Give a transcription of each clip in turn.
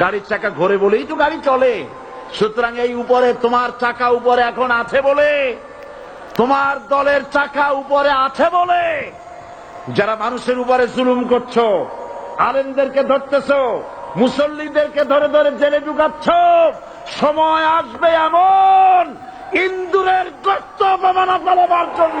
গাড়ির চাকা ঘোরে বলেই তো গাড়ি চলে। সুতরাং এই উপরে তোমার চাকা উপরে এখন আছে বলে। তোমার দলের চাকা উপরে আছে বলে। যারা মানুষের উপরে জুলুম করছ, আলেমদেরকে ধরতেছ, মুসল্লিদেরকে ধরে ধরে জেলে ঢুকাচ্ছ, সময় আসবে এমন ইন্দুরের গর্ত অপমানা পালাবার জন্য।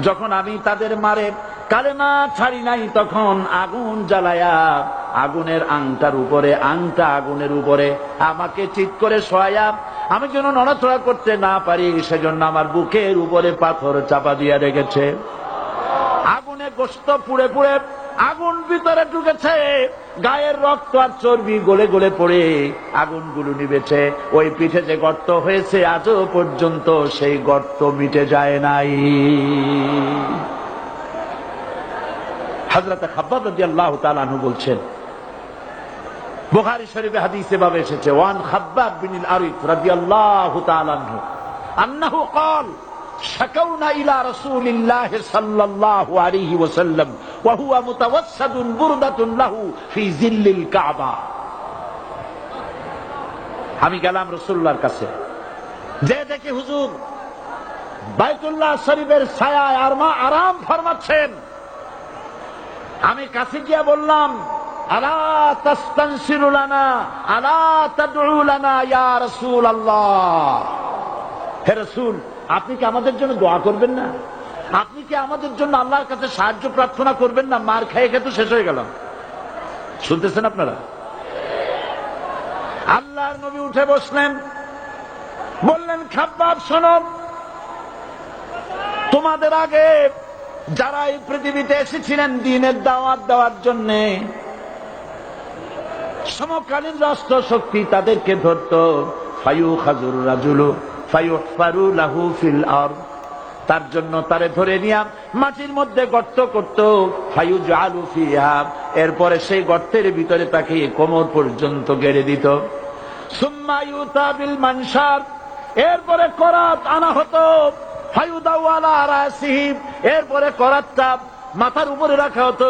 যখন আমি তাদের মারে কালেমা ছাড়ি নাই, তখন আগুন জ্বালায়া আগুনের আংটার উপরে, আংটা আগুনের উপরে আমাকে ঠিক করে শোয়া আমি যেন নড়াচড়া করতে না পারি, সেজন্য আমার বুকের উপরে পাথর চাপা দিয়া রেখেছে। আগুনে গোস্ত পুড়ে পুড়ে আগুন ভিতরে ঢুকেছে। গায়ের রক্ত আর চর্বি গলে গলে পড়ে। আগুন আগুনগুলো নিবেছে ওই পিঠে যে গর্ত হয়েছে, আজও পর্যন্ত সেই গর্ত মিটে যায় নাই। হাজরত খাব্বাদ আল্লাহ তালু বলছেন, বোখারি শরীফে হাদিসে ভাবে এসেছে, ওয়ান খাব্বাব বিনিল আরিফ রাজি আল্লাহ তালু আন্না কল শাকাউনা ইলা রাসূলিল্লাহ সাল্লাল্লাহু আলাইহি আমি গেলাম রসুল্লার কাছে। যে দেখি হুজুর বাইতুল্লাহ শরীফের ছায়ায় আর মা আরাম ফরমাচ্ছেন। আমি কাছে গিয়া বললাম, আলা তাস্তানসিরুলানা আলা তাদউলানা ইয়া হে রাসূল আপনি কি আমাদের জন্য দোয়া করবেন না? আপনি কি আমাদের জন্য আল্লাহর কাছে সাহায্য প্রার্থনা করবেন না? মার খেয়ে খেয়ে তো শেষ হয়ে গেল শুনতেছেন আপনারা? আল্লাহর নবী উঠে বসলেন। বললেন, খাব্বাব, শোনো। তোমাদের আগে যারা এই পৃথিবীতে এসেছিলেন দিনের দাওয়াত দেওয়ার জন্যে, সমকালীন রাষ্ট্র শক্তি তাদেরকে ধরত ফায়ু খাজুর রাজুলু। লাহু ফিল আর তার জন্য তারে ধরে নিয়া মাটির মধ্যে গর্ত করত ফায়ু জালু ফিহা। এরপরে সেই গর্তের ভিতরে তাকে কোমর পর্যন্ত গেড়ে দিত। সুম্মা ইউতাবিল মানসার। এরপরে করাত আনা হতো ফায়ুদাওয়ালা এরপরে করাতটা মাথার উপরে রাখা হতো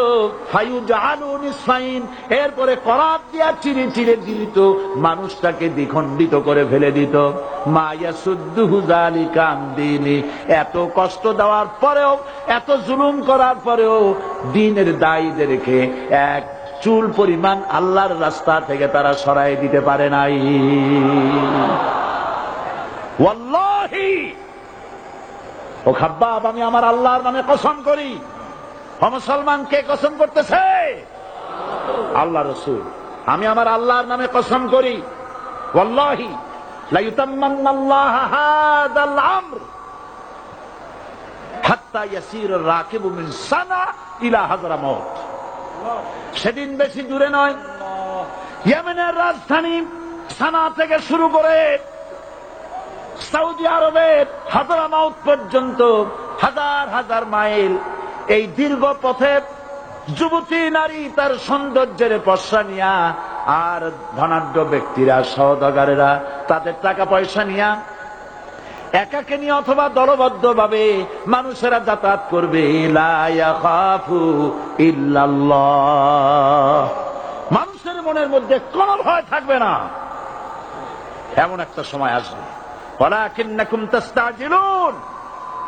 ফায়ু জাহালু নিসফাইন। এরপরে করাত দিয়া চিরে চিরে দিত মানুষটাকে দ্বিখণ্ডিত করে ফেলে দিত। মায়া সুদ্দুহু জালিকা দিনী। এত কষ্ট দেওয়ার পরেও, এত জুলুম করার পরেও দিনের দায়ীদেরকে এক চুল পরিমাণ আল্লাহর রাস্তা থেকে তারা সরাই দিতে পারে নাই। ও খাব্বাব, আমি আমার আল্লাহর নামে কসম করি। মুসলমান, কে কসম করতেছে? আল্লাহ রসুল। আমি আমার আল্লাহর নামে কসম করি। ইলা সেদিন বেশি দূরে নয়। রাজধানী সানা থেকে শুরু করে সৌদি আরবের হাজারামাউত পর্যন্ত হাজার হাজার মাইল এই দীর্ঘ পথে যুবতী নারী তার সৌন্দর্যের পশা নিয়া আর ধনাঢ্য ব্যক্তিরা, সহদগারেরা তাদের টাকা পয়সা নিয়া একাকে নিয়ে অথবা দলবদ্ধ ভাবে মানুষেরা যাতায়াত করবে। মানুষের মনের মধ্যে কোনো ভয় থাকবে না। এমন একটা সময় আসবে। ওরা ওয়ালাকিন্নাকুম তাস্তাজিলুন।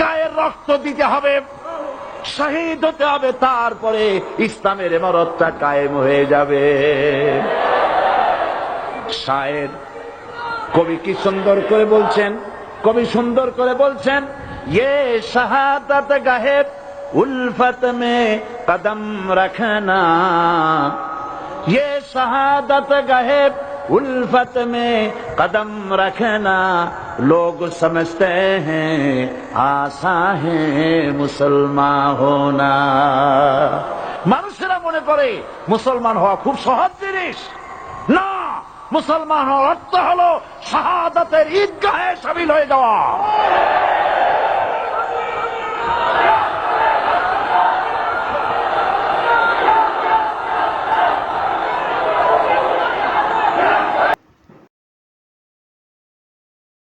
গায়ের রক্ত দিতে হবে শহীদ হতে হবে তারপরে ইসলামের এমারতটা কায়েম হয়ে যাবে শায়ের কবি কি সুন্দর করে বলছেন কবি সুন্দর করে বলছেন ইয়ে শাহাদাত গাহেব উলফত মে কদম রাখনা ये शहादत गहेब उल्फत में कदम रखना लोग समझते हैं आशा है মুসলমান হোনা মানুষেরা মনে করে মুসলমান হওয়া খুব সহজ জিনিস না মুসলমান হওয়ার অর্থ হলো শাহাদাতের ঈদগাহে সামিল হয়ে যাওয়া